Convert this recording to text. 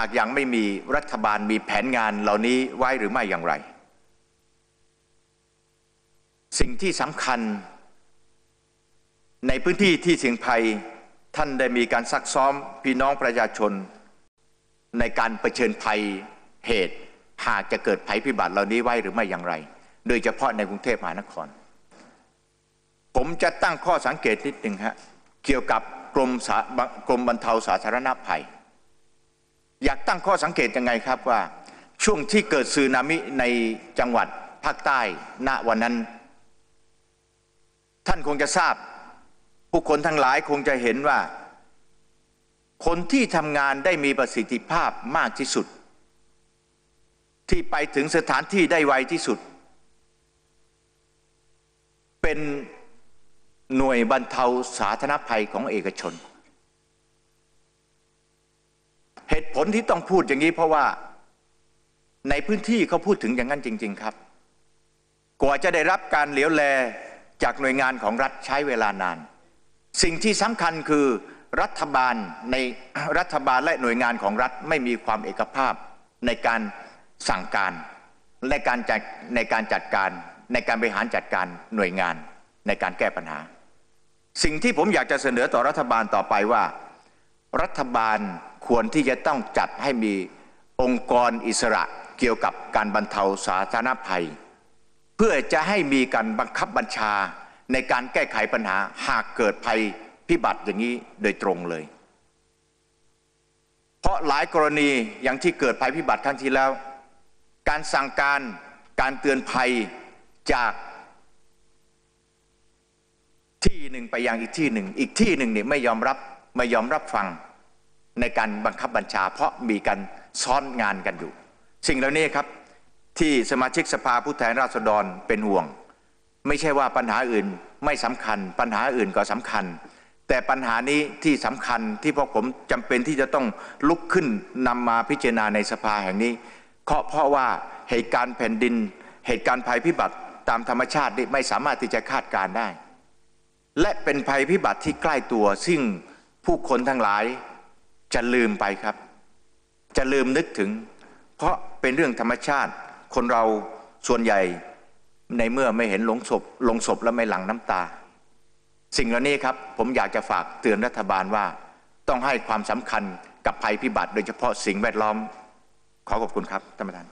ากยังไม่มีรัฐบาลมีแผนงานเหล่านี้ไว้หรือไม่อย่างไร สิ่งที่สำคัญ ในพื้นที่ที่เสี่ยงภัยท่านได้มีการซักซ้อมพี่น้องประชาชน ในการเผชิญภัยเหตุ หากจะเกิดภัยพิบัติเหล่านี้ไว้หรือไม่อย่างไร โดยเฉพาะในกรุงเทพมหานคร ผมจะตั้งข้อสังเกตนิดหนึ่งฮะเกี่ยวกับกรมกรมบรรเทาสาธารณภัย อยากตั้งข้อสังเกตยังไงครับว่า ช่วงที่เกิดสึนามิในจังหวัดภาคใต้ณวันนั้น ท่านคงจะทราบ ผู้คนทั้งหลายคงจะเห็นว่า คนที่ทำงานได้มีประสิทธิภาพมากที่สุด ที่ไปถึงสถานที่ได้ไวที่สุด เป็นหน่วยบรรเทาสาธารณภัยของเอกชน เห ตุผลที่ต้องพูดอย่างนี้เพราะว่าในพื้นที่เขาพูดถึงอย่างนั้นจริง ๆครับ กว่าจะได้รับการเหลียวแลจากหน่วยงานของรัฐใช้เวลานาน สิ่งที่สำคัญคือรัฐบาลในรัฐบาลและหน่วยงานของรัฐไม่มีความเอกภาพในการสั่งการในการจัดในการจัดการในการบริหารจัดการหน่วยงานในการแก้ปัญหา สิ่งที่ผมอยากจะเสนอต่อรัฐบาลต่อไปว่า รัฐบาลควรที่จะต้องจัดให้มีองค์กรอิสระเกี่ยวกับการบรรเทาสาธารณภัย เพื่อจะให้มีการบังคับบัญชาในการแก้ไขปัญหาหากเกิดภัยพิบัติอย่างนี้โดยตรงเลย เพราะหลายกรณีอย่างที่เกิดภัยพิบัติครั้งที่แล้ว การสั่งการการเตือนภัยจากที่หนึ่งไปยังอีกที่หนึ่ง อีกที่หนึ่งเนี่ยไม่ยอมรับ ไม่ยอมรับฟังในการบังคับบัญชา เพราะมีการซ้อนงานกันอยู่ สิ่งเหล่านี้ครับที่สมาชิกสภาผู้แทนราษฎรเป็นห่วง ไม่ใช่ว่าปัญหาอื่นไม่สำคัญ ปัญหาอื่นก็สำคัญ แต่ปัญหานี้ที่สำคัญที่พวกผมจำเป็นที่จะต้องลุกขึ้นนำมาพิจารณาในสภาแห่งนี้เพราะเพราะว่าเหตุการณ์แผ่นดิน เหตุการณ์ภัยพิบัติตามธรรมชาติไม่สามารถที่จะคาดการได้ และเป็นภัยพิบัติที่ใกล้ตัวซึ่ง ผู้คนทั้งหลายจะลืมไปครับ จะลืมนึกถึง เพราะเป็นเรื่องธรรมชาติ คนเราส่วนใหญ่ในเมื่อไม่เห็นลงศพลงศพแล้วไม่หลั่งน้ำตา สิ่งเหล่านี้ครับผมอยากจะฝากเตือนรัฐบาลว่า ต้องให้ความสำคัญกับภัยพิบัติ โดยเฉพาะสิ่งแวดล้อม ขอขอบคุณครับท่านประธาน